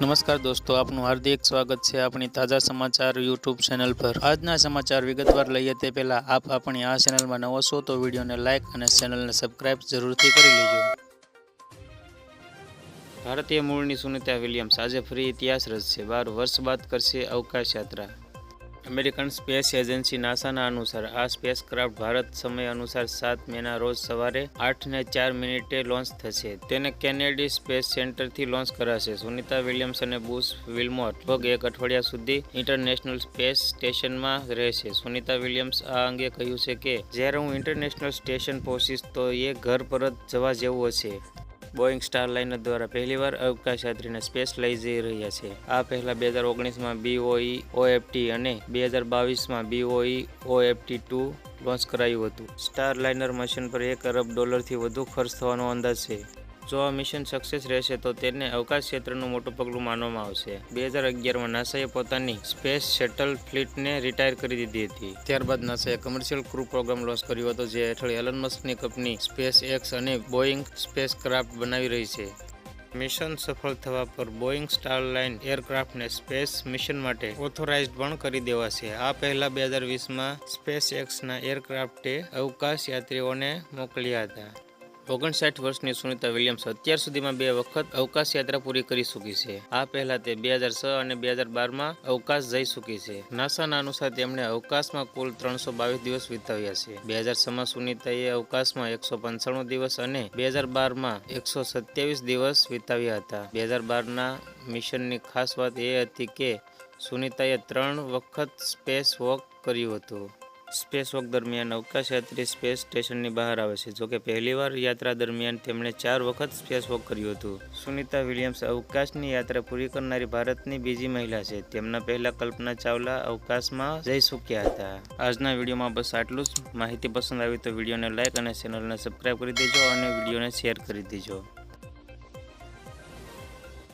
નમસ્કાર દોસ્તો, આપનું હાર્દિક સ્વાગત છે આપણી તાજા સમાચાર યુટ્યુબ ચેનલ પર. આજના સમાચાર વિગતવાર લઈએ તે પહેલા આપ આપણી આ ચેનલમાં નવો છો તો વિડીયોને લાઇક અને ચેનલને સબસ્ક્રાઇબ જરૂરથી કરી લેજો. ભારતીય મૂળની સુનિતા વિલિયમ્સ આજે ફ્રી ઇતિહાસ રચશે બાર વર્ષ બાદ કરશે અવકાશ યાત્રા. અમેરિકન સ્પેસ એજન્સી નાસાના અનુસાર આ સ્પેસ ક્રાફ્ટ ભારત સમય અનુસાર સાત મેના રોજ સવારે આઠ ને ચાર મિનિટે લોન્ચ થશે. તેને કેનેડી સ્પેસ સેન્ટરથી લોન્ચ કરાશે. સુનિતા વિલિયમ્સ અને બુશ વિલ્મોર લગભગ એક અઠવાડિયા સુધી ઇન્ટરનેશનલ સ્પેસ સ્ટેશનમાં રહેશે. સુનિતા વિલિયમ્સ આ અંગે કહ્યું છે કે, જ્યારે હું ઇન્ટરનેશનલ સ્ટેશન પહોંચીશ તો એ ઘર પરત જવા જેવું હશે. બોઈંગ સ્ટાર લાઇનર દ્વારા પહેલીવાર અવકાશ યાત્રીને સ્પેસ લઈ જઈ રહ્યા છે. આ પહેલા બે હજાર ઓગણીસમાં બીઓઈ ઓએફટી અને બે હજાર બાવીસમાં બીઓઈ ઓએફટી ટુ લોન્ચ કરાયું હતું. સ્ટાર લાઇનર મશીન પર એક અરબ ડોલરથી વધુ ખર્ચ થવાનો અંદાજ છે. જો આ મિશન સક્સેસ રહેશે તો તેને અવકાશ ક્ષેત્રનું મોટું પગલું માનવામાં આવશે. બે હજાર અગિયારમાં નાસાએ પોતાની સ્પેસ શટલ ફ્લીટને રિટાયર કરી દીધી હતી. ત્યારબાદ નાસાએ કમર્શિયલ ક્રૂ પ્રોગ્રામ લોન્ચ કર્યો હતો, જે હેઠળ એલન મસ્કની કંપની સ્પેસ એક્સ અને બોઈંગ સ્પેસ ક્રાફ્ટ બનાવી રહી છે. મિશન સફળ થવા પર બોઈંગ સ્ટારલાઇન એરક્રાફ્ટને સ્પેસ મિશન માટે ઓથોરાઇઝડ પણ કરી દેવાશે. આ પહેલા બે હજાર વીસમાં સ્પેસ એક્સના એરક્રાફ્ટે અવકાશ યાત્રીઓને મોકલ્યા હતા. ઓગણસાઠ વર્ષની સુનિતા વિલિયમ્સ અત્યાર સુધીમાં બે વખત અવકાશ યાત્રા પૂરી કરી ચૂકી છે. આ પહેલા તે બે હજાર છ અને બે હજાર બારમાં અવકાશ જઈ ચૂકી છે. નાસાના અનુસાર તેમણે અવકાશમાં કુલ ત્રણસો બાવીસ દિવસ વિતાવ્યા છે. બે હજાર છમાં સુનિતાએ અવકાશમાં એકસો પંચાણું દિવસ અને બે હજાર બારમાં એકસો સત્યાવીસ દિવસ વિતાવ્યા હતા. બે હજાર બારના મિશનની ખાસ વાત એ હતી કે સુનિતાએ ત્રણ વખત સ્પેસ વોક કર્યું હતું. સ્પેસ વોક દરમિયાન અવકાશયાત્રી સ્પેસ સ્ટેશનની બહાર આવે છે. જોકે પહેલીવાર યાત્રા દરમિયાન તેમણે ચાર વખત સ્પેસ વોક કર્યું હતું. સુનિતા વિલિયમ્સ અવકાશની યાત્રા પૂરી કરનારી ભારતની બીજી મહિલા છે. તેમના પહેલા કલ્પના ચાવલા અવકાશમાં જઈ ચૂક્યા હતા. આજના વિડીયોમાં બસ આટલું જ. માહિતી પસંદ આવી તો વિડીયોને લાઇક અને ચેનલને સબસ્ક્રાઇબ કરી દેજો અને વિડીયોને શેર કરી દેજો.